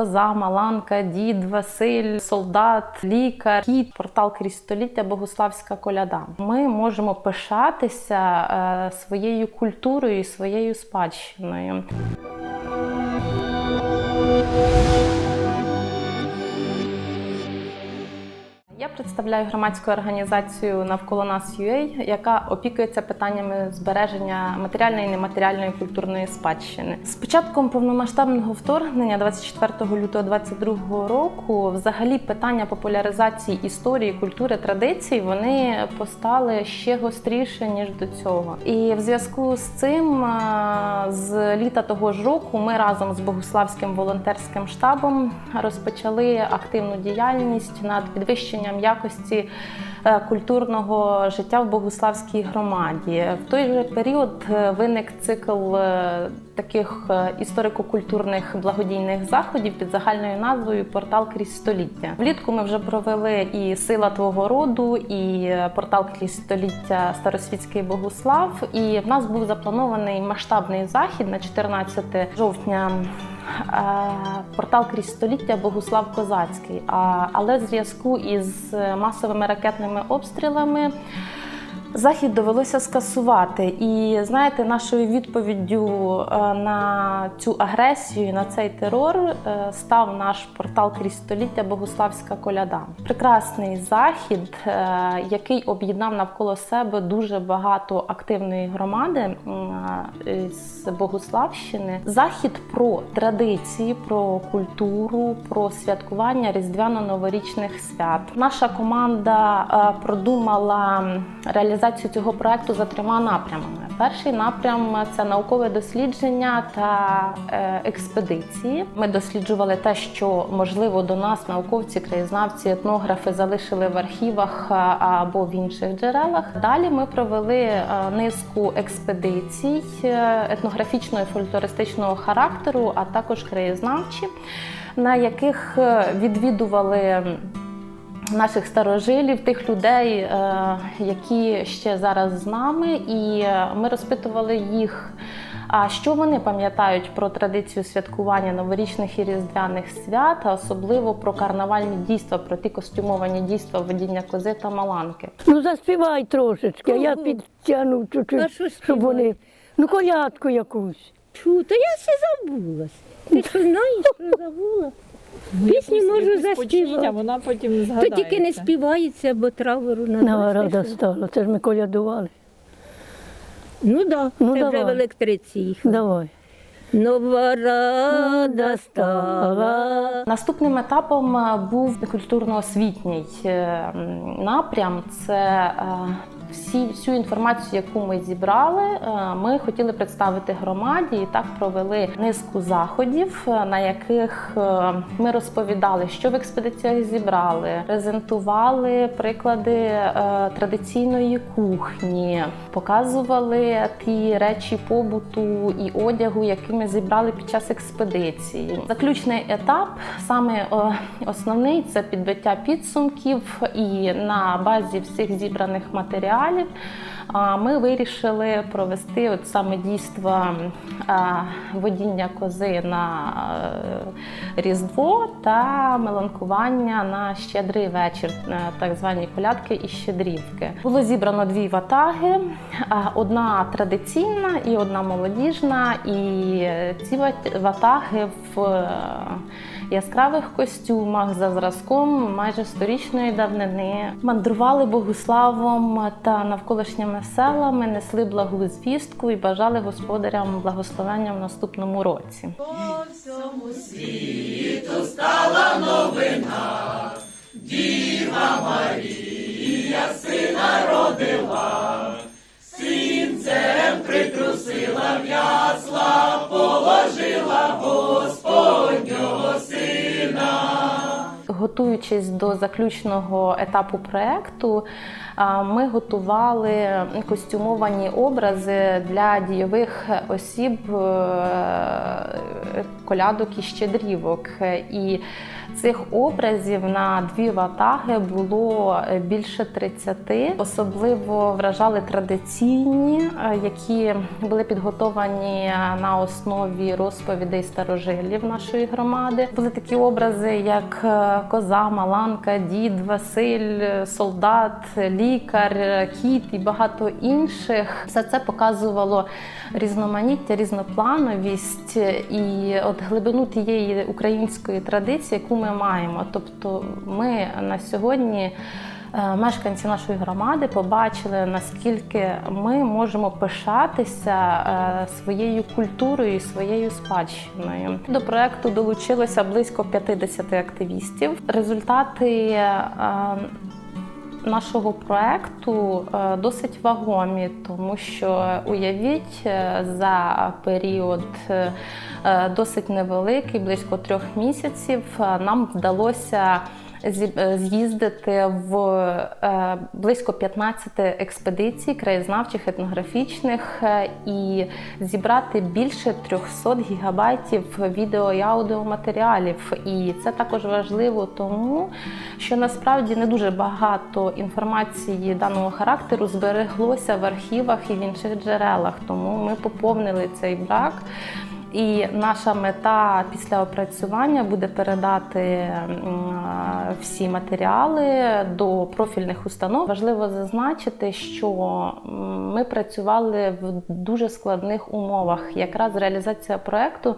коза, маланка, дід, Василь, солдат, лікар, кіт, портал крізь століття, богославська коляда. Ми можемо пишатися е, своєю культурою своєю спадщиною. Представляю громадську організацію навколо нас UA, яка опікується питаннями збереження матеріальної і нематеріальної культурної спадщини. З початком повномасштабного вторгнення, 24 лютого 2022 року, взагалі питання популяризації історії, культури, традицій вони постали ще гостріше ніж до цього. І в зв'язку з цим з літа того ж року ми разом з Богославським волонтерським штабом розпочали активну діяльність над підвищенням якості е, культурного життя в Богославській громаді. В той же період е, виник цикл е, таких історико-культурних благодійних заходів під загальною назвою Портал крізь століття. Влітку ми вже провели і Сила твого роду, і портал крізь століття Старосвітський Богослав. І в нас був запланований масштабний захід на 14 жовтня. Е, Портал крізь століття Богуслав Козацький. Але в зв'язку із масовими ракетними обстрілами захід довелося скасувати. І знаєте, нашою відповіддю е, на цю агресію, на цей терор е, став наш портал крізь століття Богославська коляда. Прекрасний захід, е, який об'єднав навколо себе дуже багато активної громади з Богославщини. Захід про традиції, про культуру, про святкування різдвяно-новорічних свят. Наша команда продумала реалізацію цього проекту за трьома напрямами. Перший напрям це наукове дослідження та е, експедиції. Ми досліджували те, що можливо до нас науковці, краєзнавці, етнографи залишили в архівах або в інших джерелах. Далі ми провели е, низку експедицій е, етнографічного і фольклористичного характеру, а також краєзнавчі, на яких відвідували наших старожилів, тих людей, е, які ще зараз з нами, і е, ми розпитували їх. А що вони пам'ятають про традицію святкування новорічних і різдвяних свят, а особливо про карнавальні дійства, про ті костюмовані дійства водіння кози та маланки? Ну заспівай трошечки, я підтягну чуть-чуть, щоб вони. Ну, колядку якусь. Чу, та я все забулась. Ти що знаєш, що забула? Пісню можу Почніть, а заспівати. вона потім То тільки не співається, бо траверу на Нагорода стала. Це ж ми колядували. Ну так, Ну, це вже в електриці їх. Давай. Нова рада стала. Наступним етапом е, був культурно-освітній е, напрям. Це е, всі, всю інформацію, яку ми зібрали, е, ми хотіли представити громаді і так провели низку заходів, е, на яких е, ми розповідали, що в експедиціях зібрали, презентували приклади традиційної кухні, показували ті речі побуту і одягу, які ми зібрали під час експедиції. Заключний етап, саме основний, це підбиття підсумків, і на базі всіх зібраних матеріалів а, ми вирішили провести от саме дійство водіння кози на е, Різдво та меланкування на щедрий вечір, е, так звані колядки і щедрівки. Було зібрано дві ватаги: одна традиційна і одна молодіжна. І е, ці ватаги в яскравих костюмах за зразком майже сторічної давнини. Мандрували Богославом та навколишніми селами, несли благу звістку і бажали господарям благословення в наступному році. Готуючись до заключного етапу проекту, ми готували костюмовані образи для дійових осіб е, колядок і щедрівок. І цих образів на дві ватаги було більше 30. Особливо вражали традиційні, е, які були підготовані на основі розповідей старожилів нашої громади. Були такі образи, як е, коза, маланка, дід, Василь, солдат, лікар, кіт і багато інших. Все це показувало різноманіття, різноплановість і от глибину тієї української традиції, яку ми маємо. Тобто, ми на сьогодні. е, Мешканці нашої громади побачили, наскільки ми можемо пишатися е, своєю культурою і своєю спадщиною. До проекту долучилося близько 50 активістів. Результати е, нашого проекту е, досить вагомі, тому що уявіть, е, за період е, досить невеликий, близько трьох місяців, нам вдалося з'їздити в е, близько 15 експедицій краєзнавчих, етнографічних е, і зібрати більше 300 гігабайтів відео і аудіоматеріалів. І це також важливо, тому що насправді не дуже багато інформації даного характеру збереглося в архівах і в інших джерелах. Тому ми поповнили цей брак. І наша мета після опрацювання буде передати всі матеріали до профільних установ. Важливо зазначити, що ми працювали в дуже складних умовах. Якраз реалізація проекту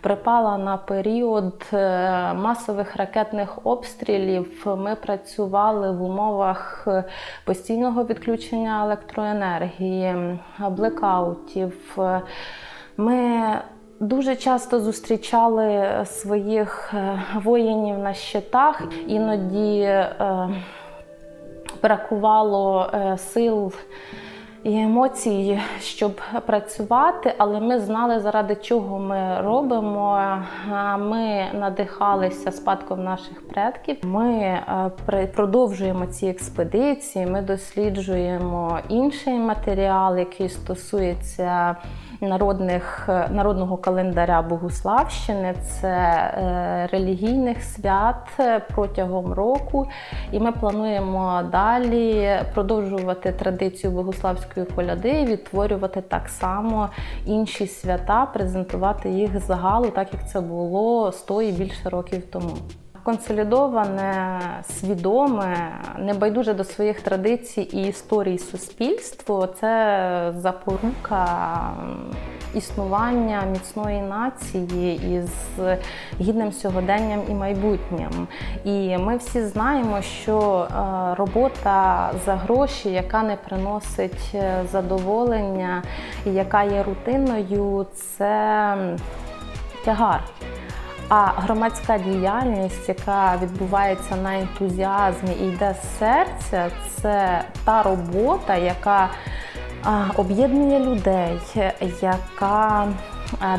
припала на період е, масових ракетних обстрілів. Ми працювали в умовах е, постійного відключення електроенергії, блекаутів. Ми Дуже часто зустрічали своїх е, воїнів на щитах, іноді е, бракувало е, сил і емоцій, щоб працювати, але ми знали, заради чого ми робимо. Е, Ми надихалися спадком наших предків. Ми е, продовжуємо ці експедиції. Ми досліджуємо інший матеріал, який стосується народних, народного календаря Богуславщини. Це е, релігійних свят е, протягом року. І ми плануємо далі продовжувати традицію богославської коляди і відтворювати так само інші свята, презентувати їх загалу, так як це було 100 і більше років тому. Консолідоване, свідоме, небайдуже до своїх традицій і історій суспільство це запорука існування міцної нації із гідним сьогоденням і майбутнім. І ми всі знаємо, що е, робота за гроші, яка не приносить е, задоволення яка є рутинною, це тягар. А громадська діяльність, яка відбувається на ентузіазмі і йде з серця, це та робота, яка об'єднує людей, яка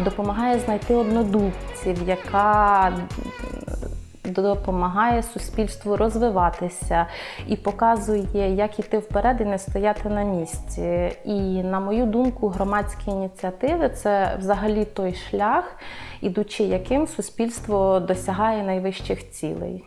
допомагає знайти однодумців, яка допомагає суспільству розвиватися і показує, як іти вперед і не стояти на місці. І на мою думку, громадські ініціативи це взагалі той шлях, ідучи яким суспільство досягає найвищих цілей.